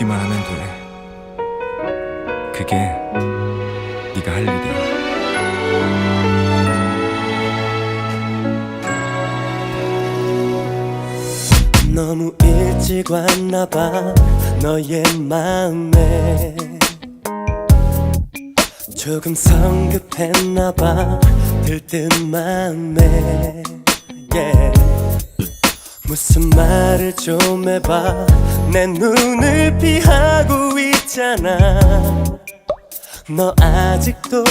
웃기만 하면 돼. 그게 네가 할 일이야. 너무 일찍 왔나봐 너의 마음에 조금 성급했나봐 들뜬 마음에 yeah. 무슨 말을 좀 해봐. 내 눈을 피하고 있잖아. 너 아직도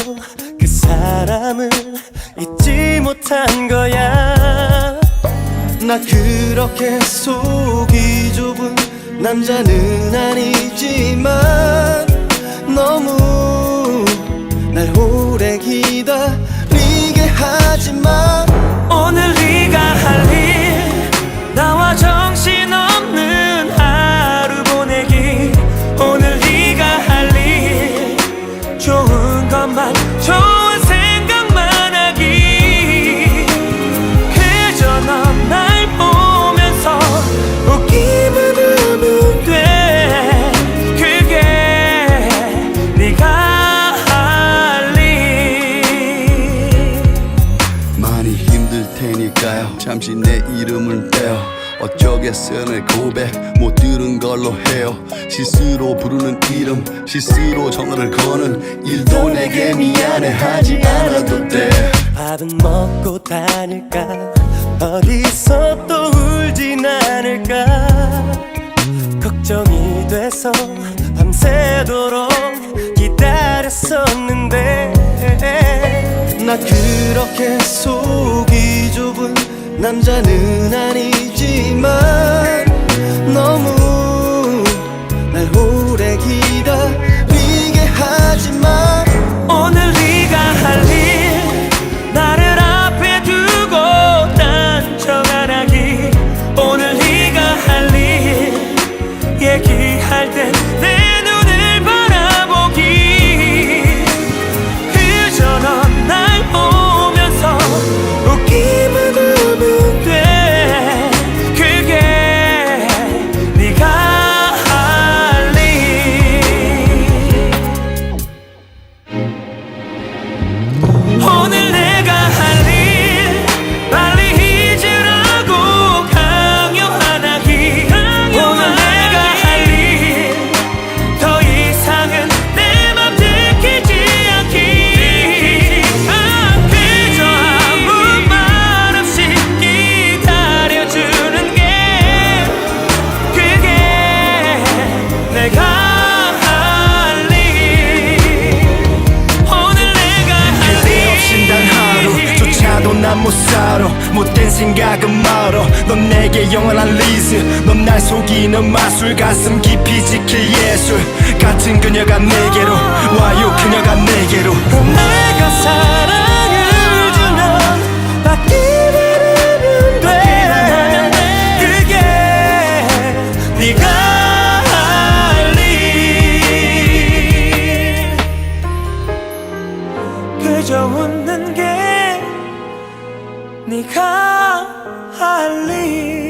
그 사람을 잊지 못한 거야. 나 그렇게 속이 좁은 남자는 아니지만 힘들 테니까요. 잠시 내 이름을 떼어. 어쩌겠어요 내 고백 못 들은 걸로 해요. 실수로 부르는 이름 실수로 전화를 거는 일도 내게 미안해 하지 않아도 돼. 밥은 먹고 다닐까? 어디서 또 울진 않을까? 걱정이 돼서 밤새도록 기다렸었는데 나 그렇게 속이 좁은 남자는 아니지만 너무 못 살아 못된 생각은 말어 넌 내게 영원한 리즈. 넌 날 속이는 마술. 가슴 깊이 지킬 예술. 같은 그녀가 내게로. 와요 그녀가 내게로. 내가 사랑을 주면 하면 돼 그게 네가 할 일. 그저 웃는 게 네가 할일